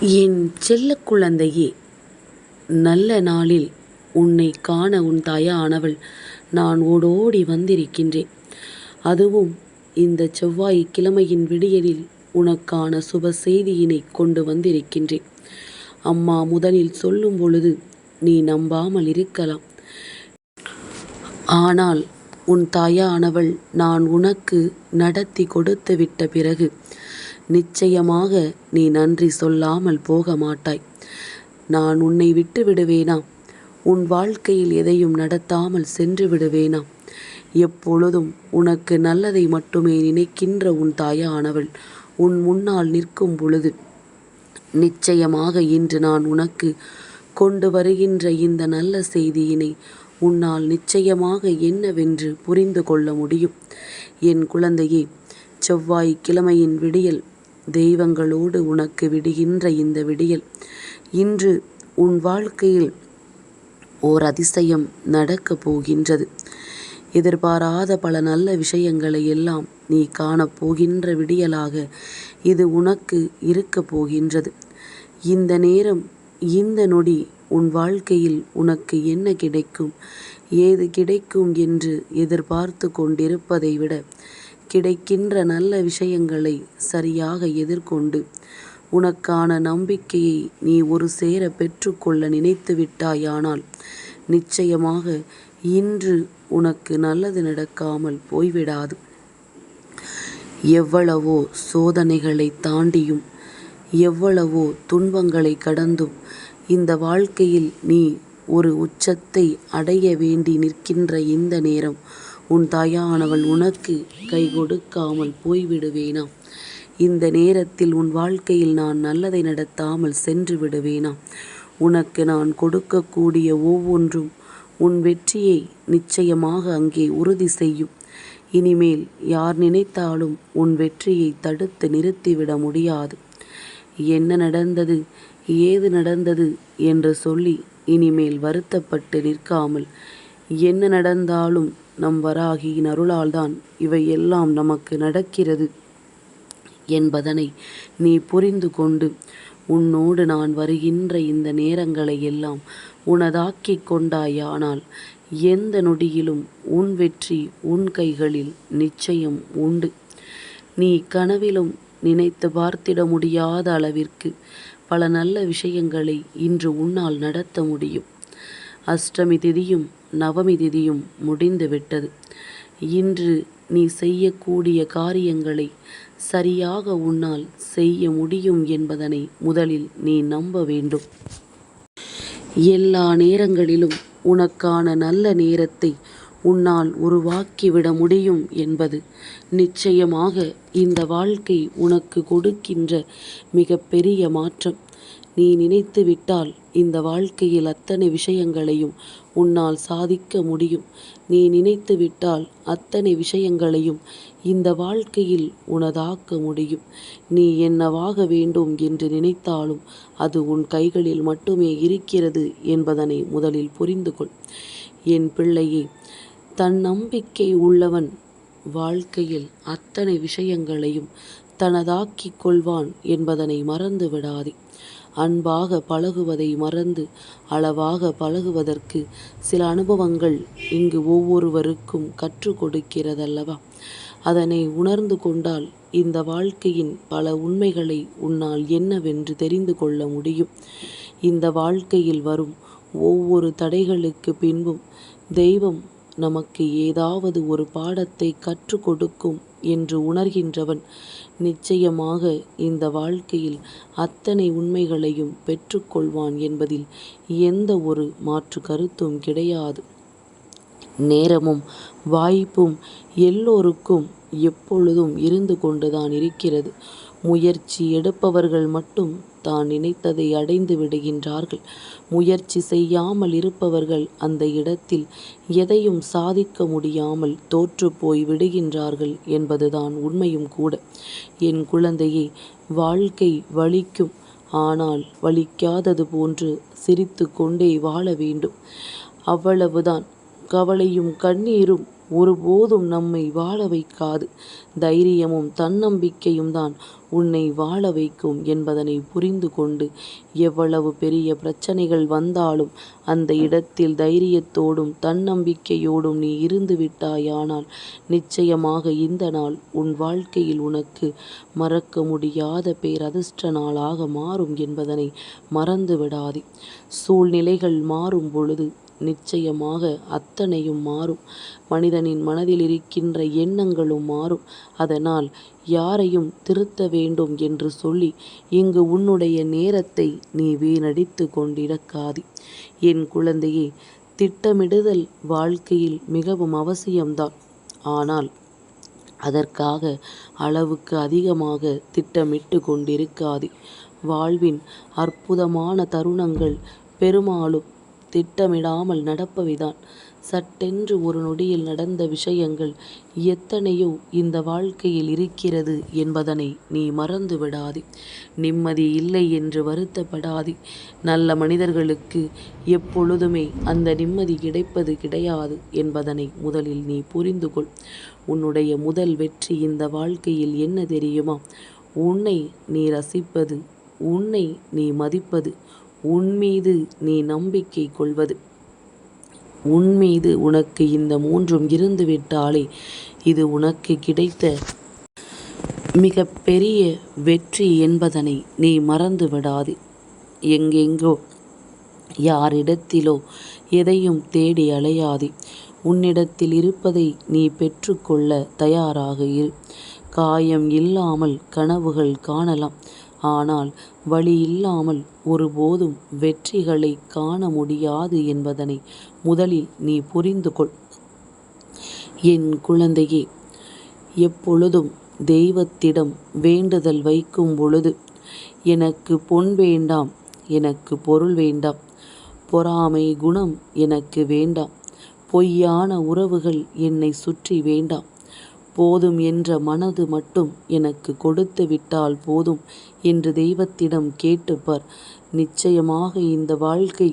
என் செல்ல குழந்தையே நல்ல நாளில் உன்னை காண உன் தாயானவள் நான் ஓடோடி வந்திருக்கின்றேன். அதுவும் இந்த செவ்வாய்க் கிழமையின் விடியலில் உனக்கான சுப செய்தியினைக் கொண்டு வந்திருக்கின்றேன். அம்மா முதலில் சொல்லும் பொழுது நீ நம்பாமல் இருக்கலாம். ஆனால் உன் தாயானவள் நான் உனக்கு நடத்தி கொடுத்து விட்ட பிறகு நிச்சயமாக நீ நன்றி சொல்லாமல் போக மாட்டாய். நான் உன்னை விட்டு விடுவேனா? உன் வாழ்க்கையில் எதையும் நடத்தாமல் சென்று விடுவேனா? எப்பொழுதும் உனக்கு நல்லதை மட்டுமே நினைக்கின்ற உன் தாயானவள் உன் முன்னால் நிற்கும் பொழுது நிச்சயமாக இன்று நான் உனக்கு கொண்டு வருகின்ற இந்த நல்ல செய்தியினை உன்னால் நிச்சயமாக என்னவென்று புரிந்து கொள்ள முடியும். என் குழந்தையே செவ்வாய் கிழமையின் விடியல் தெய்வங்களோடு உனக்கு விடுகின்ற இந்த விடியல் இன்று உன் வாழ்க்கையில் ஓர் அதிசயம் நடக்கப் போகின்றது. எதிர்பாராத பல நல்ல விஷயங்களை எல்லாம் நீ காணப் போகின்ற விடியலாக இது உனக்கு இருக்கப் போகின்றது. இந்த நேரம் இந்த நொடி உன் வாழ்க்கையில் உனக்கு என்ன கிடைக்கும் ஏது கிடைக்கும் என்று எதிர்பார்த்து கொண்டிருப்பதை விட கிடைக்கின்ற நல்ல விஷயங்களை சரியாக எதிர்கொண்டு உனக்கான நம்பிக்கையை நீ ஒரு சேர பெற்றுக்கொள்ள நினைத்து விட்டாயானால் நிச்சயமாக இன்று உனக்கு நல்லது நடக்காமல் போய்விடாது. எவ்வளவோ சோதனைகளை தாண்டியும் எவ்வளவோ துன்பங்களை கடந்தும் இந்த வாழ்க்கையில் நீ ஒரு உச்சத்தை அடைய வேண்டி நிற்கின்ற இந்த நேரம் உன் தாயானவள் உனக்கு கை கொடுக்காமல் போய்விடுவேனா? இந்த நேரத்தில் உன் வாழ்க்கையில் நான் நல்லதை நடத்தாமல் சென்று விடுவேனா? உனக்கு நான் கொடுக்கக்கூடிய ஒவ்வொன்றும் உன் வெற்றியை நிச்சயமாக அங்கே உறுதி செய்யும். இனிமேல் யார் நினைத்தாலும் உன் வெற்றியை தடுத்து நிறுத்திவிட முடியாது. என்ன நடந்தது ஏது நடந்தது என்று சொல்லி இனிமேல் வருத்தப்பட்டு நிற்காமல் என்ன நடந்தாலும் நம் வராகியின் அருளால்தான் இவையெல்லாம் நமக்கு நடக்கிறது என்பதனை நீ புரிந்து கொண்டு உன்னோடு நான் வருகின்ற இந்த நேரங்களை எல்லாம் உனதாக்கிக் கொண்டாயானால் எந்த நொடியிலும் உன் வெற்றி உன் கைகளில் நிச்சயம் உண்டு. நீ கனவிலும் நினைத்து பார்த்திட முடியாத அளவிற்கு பல நல்ல விஷயங்களை இன்று உன்னால் நடத்த முடியும். அஷ்டமி திதியும் நவமி திதியும் முடிந்து விட்டது. இன்று நீ செய்யக்கூடிய காரியங்களை சரியாக உன்னால் செய்ய முடியும் என்பதனை முதலில் நீ நம்ப வேண்டும். எல்லா நேரங்களிலும் உனக்கான நல்ல நேரத்தை உன்னால் உருவாக்கிவிட முடியும் என்பது நிச்சயமாக இந்த வாழ்க்கை உனக்கு கொடுக்கின்ற மிக பெரிய மாற்றம். நீ நினைத்து விட்டால் இந்த வாழ்க்கையில் அத்தனை விஷயங்களையும் உன்னால் சாதிக்க முடியும். நீ நினைத்து விட்டால் அத்தனை விஷயங்களையும் இந்த வாழ்க்கையில் உனதாக்க முடியும். நீ என்னவாக வேண்டும் என்று நினைத்தாலும் அது உன் கைகளில் மட்டுமே இருக்கிறது என்பதனை முதலில் புரிந்து கொள். என் பிள்ளையே தன் நம்பிக்கை உள்ளவன் வாழ்க்கையில் அத்தனை விஷயங்களையும் தனதாக்கிக் கொள்வான் என்பதனை மறந்து விடாதே. அன்பாக பழகுவதை மறந்து அளவாக பழகுவதற்கு சில அனுபவங்கள் இங்கு ஒவ்வொருவருக்கும் கற்றுக் கொடுக்கிறதல்லவா? அதனை உணர்ந்து கொண்டால் இந்த வாழ்க்கையின் பல உண்மைகளை உன்னால் என்னவென்று தெரிந்து கொள்ள முடியும். இந்த வாழ்க்கையில் வரும் ஒவ்வொரு தடைகளுக்குப் பின்பும் தெய்வம் நமக்கு ஏதாவது ஒரு பாடத்தை கற்றுக் கொடுக்கும் என்று உணர்கின்றவன் நிச்சயமாக இந்த வாழ்க்கையில் அத்தனை உண்மைகளையும் பெற்றுக்கொள்வான் என்பதில் எந்த ஒரு மாற்று கருத்தும் கிடையாது. நேரமும் வாய்ப்பும் எல்லோருக்கும் எப்பொழுதும் இருந்து கொண்டுதான் இருக்கிறது. முயற்சி எடுப்பவர்கள் மட்டும் தான் நினைத்ததை அடைந்து விடுகின்றார்கள். முயற்சி செய்யாமல் இருப்பவர்கள் அந்த இடத்தில் எதையும் சாதிக்க முடியாமல் தோற்றுப்போய் விடுகின்றார்கள் என்பதுதான் உண்மையும் கூட. என் குழந்தையை வாழ்க்கை வலிக்கும். ஆனால் வலிக்காதது போன்று சிரித்து கொண்டே வாழ வேண்டும். அவ்வளவுதான். கவலையும் கண்ணீரும் ஒருபோதும் நம்மை வாழ வைக்காது. தைரியமும் தன்னம்பிக்கையும் தான் உன்னை வாழ வைக்கும் என்பதனை புரிந்து கொண்டு எவ்வளவு பெரிய பிரச்சனைகள் வந்தாலும் அந்த இடத்தில் தைரியத்தோடும் தன்னம்பிக்கையோடும் நீ இருந்து விட்டாயானால் நிச்சயமாக இந்த நாள் உன் வாழ்க்கையில் உனக்கு மறக்க முடியாத பேரதிர்ஷ்ட நாளாக மாறும் என்பதனை மறந்து விடாதே. சூழ்நிலைகள் மாறும் பொழுது நிச்சயமாக அத்தனையும் மாறும். மனிதனின் மனதில் இருக்கின்ற எண்ணங்களும் மாறும். அதனால் யாரையும் திருத்த வேண்டும் என்று சொல்லி இங்கு உன்னுடைய நேரத்தை நீ வீணடித்து கொண்டிருக்காது என் குழந்தையே திட்டமிடுதல் வாழ்க்கையில் மிகவும் அவசியம்தான். ஆனால் அதற்காக அளவுக்கு அதிகமாக திட்டமிட்டு கொண்டிருக்காது வாழ்வின் அற்புதமான தருணங்கள் பெருமாளும் திட்டமிடாமல் நடப்பவைதான். சட்டென்று ஒரு நொடியில் நடந்த விஷயங்கள் எத்தனையோ இந்த வாழ்க்கையில் இருக்கிறது என்பதனை நீ மறந்து விடாதே. நிம்மதி இல்லை என்று வருத்தப்படாதே. நல்ல மனிதர்களுக்கு எப்பொழுதுமே அந்த நிம்மதி கிடைப்பது கிடையாது என்பதனை முதலில் நீ புரிந்து கொள். உன்னுடைய முதல் வெற்றி இந்த வாழ்க்கையில் என்ன தெரியுமா? உன்னை நீ ரசிப்பது. உன்னை நீ மதிப்பது. உன்மீது நீ நம்பிக்கை கொள்வது. உன்மீது உனக்கு இந்த மூன்றும் இருந்து விட்டாலே இது உனக்கு கிடைத்த மிக பெரிய வெற்றி என்பதனை நீ மறந்து விடாது எங்கெங்கோ யாரிடத்திலோ எதையும் தேடி அலையாதே. உன்னிடத்தில் இருப்பதை நீ பெற்றுக்கொள்ள தயாராக இரு. காயம் இல்லாமல் கனவுகள் காணலாம். ஆனால் வழியில்லாமல் இல்லாமல் ஒருபோதும் வெற்றிகளைக் காண முடியாது என்பதனை முதலில் நீ புரிந்து கொள். என் குழந்தையே எப்பொழுதும் தெய்வத்திடம் வேண்டுதல் வைக்கும் பொழுது எனக்கு பொன் வேண்டாம் எனக்கு பொருள் வேண்டாம் பொறாமை குணம் எனக்கு வேண்டாம் பொய்யான உறவுகள் என்னை சுற்றி வேண்டாம் போதும் என்ற மனது மட்டும் எனக்கு கொடுத்து விட்டால் போதும் என்று தெய்வத்திடம் கேட்டுப்பார் நிச்சயமாக இந்த வாழ்க்கை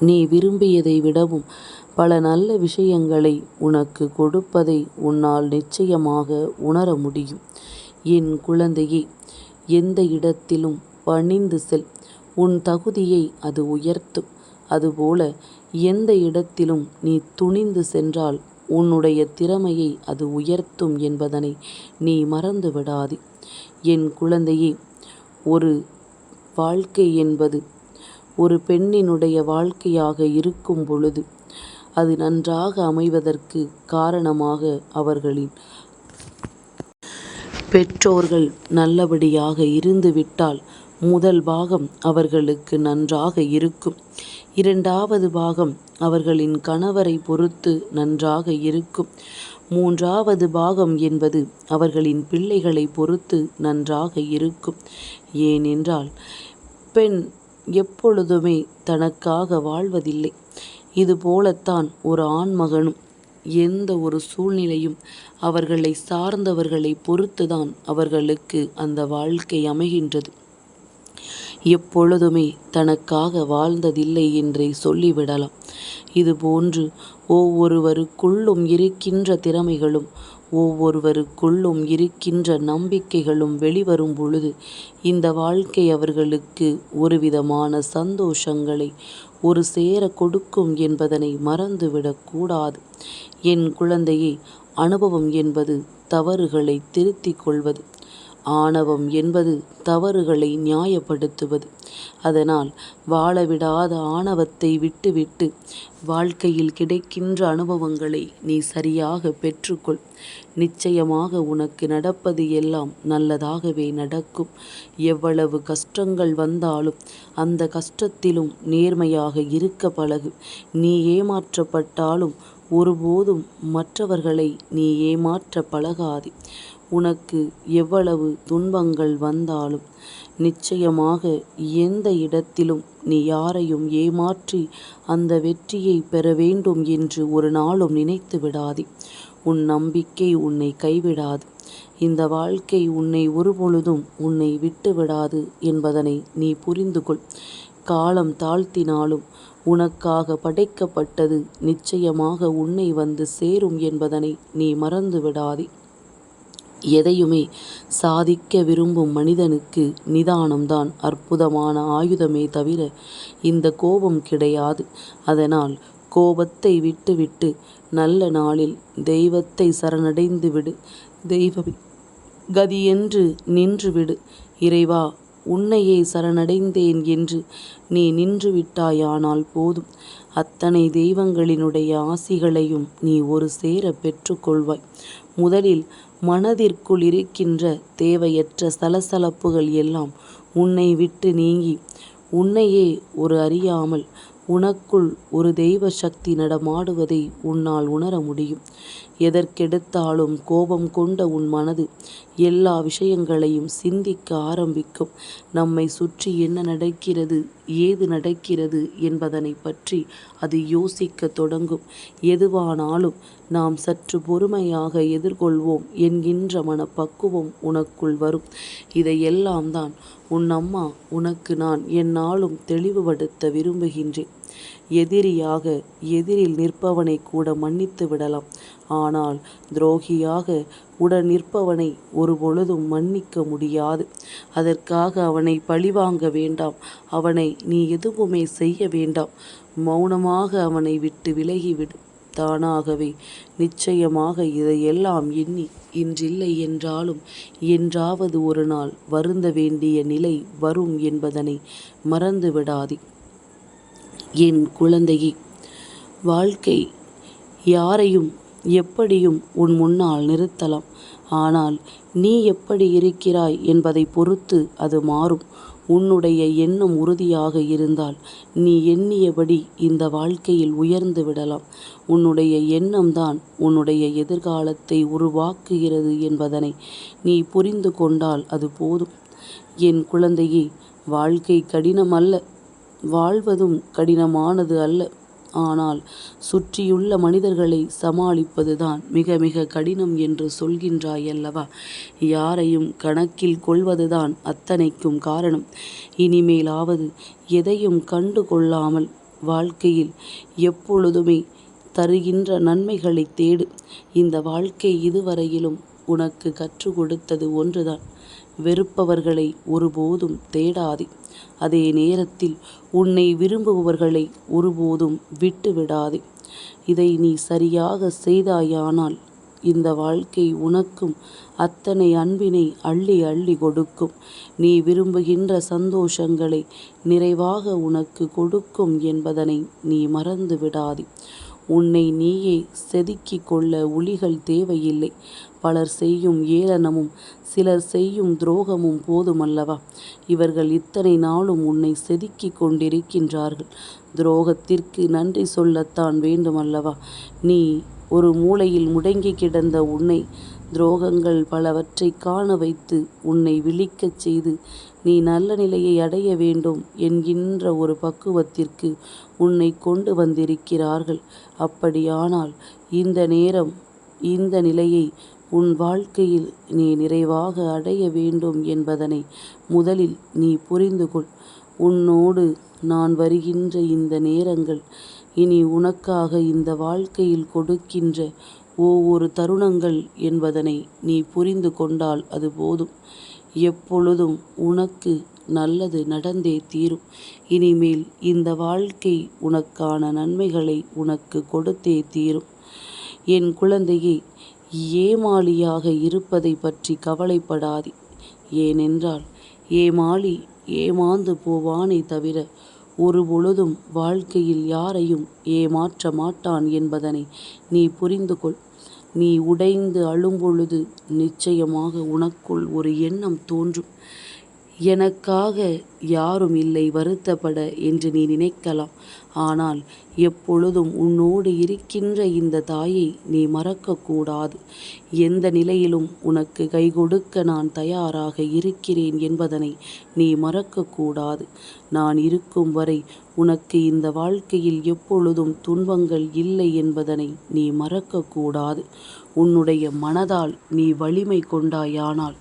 நீ விரும்பியதை விடவும் பல நல்ல விஷயங்களை உனக்கு கொடுப்பதை உன்னால் நிச்சயமாக உணர முடியும். என் குழந்தையே எந்த இடத்திலும் பணிந்து செல். உன் தகுதியை அது உயர்த்தும். அதுபோல எந்த இடத்திலும் நீ துணிந்து சென்றால் உன்னுடைய திறமையை அது உயர்த்தும் என்பதனை நீ மறந்து விடாதே. என் குழந்தையே ஒரு வாழ்க்கை என்பது ஒரு பெண்ணினுடைய வாழ்க்கையாக இருக்கும் பொழுது அது நன்றாக அமைவதற்கு காரணமாக அவர்களின் பெற்றோர்கள் நல்லபடியாக இருந்து விட்டால் முதல் பாகம் அவர்களுக்கு நன்றாக இருக்கும். இரண்டாவது பாகம் அவர்களின் கணவரை பொறுத்து நன்றாக இருக்கும். மூன்றாவது பாகம் என்பது அவர்களின் பிள்ளைகளை பொறுத்து நன்றாக இருக்கும். ஏனென்றால் பெண் எப்பொழுதுமே தனக்காக வாழ்வதில்லை. இதுபோலத்தான் ஒரு ஆண்மகனும். எந்த ஒரு சூழ்நிலையும் அவர்களை சார்ந்தவர்களை பொறுத்துதான் அவர்களுக்கு அந்த வாழ்க்கை அமைகின்றது. எப்பொழுதுமே தனக்காக வாழ்ந்ததில்லை என்றே சொல்லிவிடலாம். இதுபோன்று ஒவ்வொருவருக்குள்ளும் இருக்கின்ற திறமைகளும் ஒவ்வொருவருக்குள்ளும் இருக்கின்ற நம்பிக்கைகளும் வெளிவரும் பொழுது இந்த வாழ்க்கை அவர்களுக்கு ஒருவிதமான சந்தோஷங்களை ஒரு சேர கொடுக்கும் என்பதனை மறந்துவிடக்கூடாது என் குழந்தையே அனுபவம் என்பது தவறுகளை திருத்திக் கொள்வது. ஆணவம் என்பது தவறுகளை நியாயப்படுத்துவது. அதனால் வாழவிடாத ஆணவத்தை விட்டுவிட்டு வாழ்க்கையில் கிடைக்கின்ற அனுபவங்களை நீ சரியாக பெற்றுக்கொள். நிச்சயமாக உனக்கு நடப்பது எல்லாம் நல்லதாகவே நடக்கும். எவ்வளவு கஷ்டங்கள் வந்தாலும் அந்த கஷ்டத்திலும் நேர்மையாக இருக்க பழகு. நீ ஏமாற்றப்பட்டாலும் ஒருபோதும் மற்றவர்களை நீ ஏமாற்ற பழகாதே. உனக்கு எவ்வளவு துன்பங்கள் வந்தாலும் நிச்சயமாக எந்த இடத்திலும் நீ யாரையும் ஏமாற்றி அந்த வெற்றியை பெற வேண்டும் என்று ஒரு நாளும் நினைத்து விடாதே. உன் நம்பிக்கை உன்னை கைவிடாது. இந்த வாழ்க்கை உன்னை ஒருபொழுதும் உன்னை விட்டு விடாது என்பதனை நீ புரிந்து கொள். காலம் தாழ்த்தினாலும் உனக்காக படைக்கப்பட்டது நிச்சயமாக உன்னை வந்து சேரும் என்பதனை நீ மறந்து விடாதே எதையுமே சாதிக்க விரும்பும் மனிதனுக்கு நிதானம்தான் அற்புதமான ஆயுதமே தவிர இந்த கோபம் கிடையாது. அதனால் கோபத்தை விட்டுவிட்டு நல்ல நாளில் தெய்வத்தை சரணடைந்து விடு. தெய்வமே கதியென்று நின்றுவிடு இறைவா உன்னையே சரணடைந்தேன் என்று நீ நின்றுவிட்டாயானால் போதும். அத்தனை தெய்வங்களினுடைய ஆசிகளையும் நீ ஒரு சேர பெற்றுக்கொள்வாய். முதலில் மனதிற்குள் இருக்கின்ற தேவையற்ற சலசலப்புகள் எல்லாம் உன்னை விட்டு நீங்கி உன்னையே ஒரு அறியாமல் உனக்குள் ஒரு தெய்வ சக்தி நடமாடுவதை உன்னால் உணர முடியும். எதற்கெடுத்தாலும் கோபம் கொண்ட உன் மனது எல்லா விஷயங்களையும் சிந்திக்க ஆரம்பிக்கும். நம்மை சுற்றி என்ன நடக்கிறது ஏது நடக்கிறது என்பதனை பற்றி அது யோசிக்க தொடங்கும். எதுவானாலும் நாம் சற்று பொறுமையாக எதிர்கொள்வோம் என்கின்ற மனப்பக்குவம் உனக்குள் வரும். இதையெல்லாம் தான் உன் அம்மா உனக்கு நான் என்னாலும் தெளிவுபடுத்த விரும்புகின்றேன். எதிரியாக எதிரில் நிற்பவனை கூட மன்னித்து விடலாம். ஆனால் துரோகியாக உடன் நிற்பவனை ஒரு பொழுதும் மன்னிக்க முடியாது. அதற்காக அவனை பழிவாங்க வேண்டாம். அவனை நீ எதுவுமே செய்ய வேண்டாம். மௌனமாக அவனை விட்டு விலகிவிடு. தானாகவே நிச்சயமாக இதையெல்லாம் எண்ணி இன்றில்லை என்றாலும் என்றாவது ஒரு நாள் வருந்த வேண்டிய நிலை வரும் என்பதனை மறந்து விடாதே என் குழந்தையே வாழ்க்கை யாரையும் எப்படியும் உன் முன்னால் நிறுத்தலாம். ஆனால் நீ எப்படி இருக்கிறாய் என்பதை பொறுத்து அது மாறும். உன்னுடைய எண்ணம் உறுதியாக இருந்தால் நீ எண்ணியபடி இந்த வாழ்க்கையில் உயர்ந்து விடலாம். உன்னுடைய எண்ணம்தான் உன்னுடைய எதிர்காலத்தை உருவாக்குகிறது என்பதனை நீ புரிந்து கொண்டால் அது போதும். என் குழந்தையே வாழ்க்கை கடினம் அல்ல வாழ்வதும் கடினமானது அல்ல. ஆனால் சுற்றியுள்ள மனிதர்களை சமாளிப்பதுதான் மிக மிக கடினம் என்று சொல்கின்றாயல்லவா. யாரையும் கணக்கில் கொள்வதுதான் அத்தனைக்கும் காரணம். இனிமேலாவது எதையும் கண்டு கொள்ளாமல் வாழ்க்கையில் எப்பொழுதுமே தருகின்ற நன்மைகளை தேடு. இந்த வாழ்க்கை இதுவரையிலும் உனக்கு கற்றுக் கொடுத்தது ஒன்றுதான். வெறுப்பவர்களை ஒருபோதும் தேடாதே. அதே நேரத்தில் உன்னை விரும்புபவர்களை ஒருபோதும் விட்டு விடாதே இதை நீ சரியாக செய்தாயானால் இந்த வாழ்க்கை உனக்கும் அத்தனை அன்பினை அள்ளி அள்ளி கொடுக்கும். நீ விரும்புகின்ற சந்தோஷங்களை நிறைவாக உனக்கு கொடுக்கும் என்பதனை நீ மறந்து விடாதே உன்னை நீயே செதுக்கிக் கொள்ள உளிகள் தேவையில்லை. பலர் செய்யும் ஏளனமும் சிலர் செய்யும் துரோகமும் போதுமல்லவா? இவர்கள் இத்தனை நாளும் உன்னை செதுக்கிக் கொண்டிருக்கின்றார்கள். துரோகத்திற்கு நன்றி சொல்லத்தான் வேண்டுமல்லவா? நீ ஒரு மூலையில் முடங்கி கிடந்த உன்னை துரோகங்கள் பலவற்றை காண வைத்து உன்னை விழிக்கச் செய்து நீ நல்ல நிலையை அடைய வேண்டும் என்கின்ற ஒரு பக்குவத்திற்கு உன்னை கொண்டு வந்திருக்கிறார்கள். அப்படியானால் இந்த நேரம் இந்த நிலையை உன் வாழ்க்கையில் நீ நிறைவாக அடைய வேண்டும் என்பதனை முதலில் நீ புரிந்து கொள். உன்னோடு நான் வருகின்ற இந்த நேரங்கள் இனி உனக்காக இந்த வாழ்க்கையில் கொடுக்கின்ற ஒவ்வொரு தருணங்கள் என்பதனை நீ புரிந்து கொண்டால் அது போதும். எப்பொழுதும் உனக்கு நல்லது நடந்தே தீரும். இனிமேல் இந்த வாழ்க்கை உனக்கான நன்மைகளை உனக்கு கொடுத்தே தீரும். என் குழந்தையை ஏமாளியாக இருப்பதை பற்றி கவலைப்படாதே. ஏனென்றால் ஏமாளி ஏமாந்து போவானே தவிர ஒரு பொழுதும் வாழ்க்கையில் யாரையும் ஏமாற்ற மாட்டான் என்பதனை நீ புரிந்து கொள் நீ உடைந்து அழும்பொழுது நிச்சயமாக உனக்குள் ஒரு எண்ணம் தோன்றும். எனக்காக யாரும் இல்லை வருத்தப்பட என்று நீ நினைக்கலாம். ஆனால் எப்பொழுதும் உன்னோடு இருக்கின்ற இந்த தாயை நீ மறக்கக்கூடாது. எந்த நிலையிலும் உனக்கு கை கொடுக்க நான் தயாராக இருக்கிறேன் என்பதனை நீ மறக்கக்கூடாது. நான் இருக்கும் வரை உனக்கு இந்த வாழ்க்கையில் எப்பொழுதும் துன்பங்கள் இல்லை என்பதனை நீ மறக்கக்கூடாது. உன்னுடைய மனதால் நீ வலிமை கொண்டாயானால்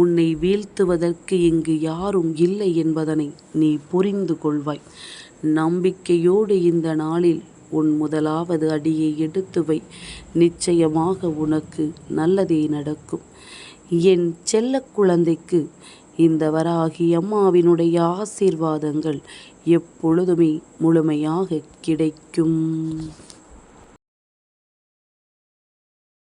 உன்னை வீழ்த்துவதற்கு இங்கு யாரும் இல்லை என்பதனை நீ புரிந்து கொள்வாய். நம்பிக்கையோடு இந்த நாளில் உன் முதலாவது அடியை எடுத்து வை. நிச்சயமாக உனக்கு நல்லதே நடக்கும். என் செல்ல குழந்தைக்கு இந்த வராகி அம்மாவினுடைய ஆசீர்வாதங்கள் எப்பொழுதுமே முழுமையாக கிடைக்கும்.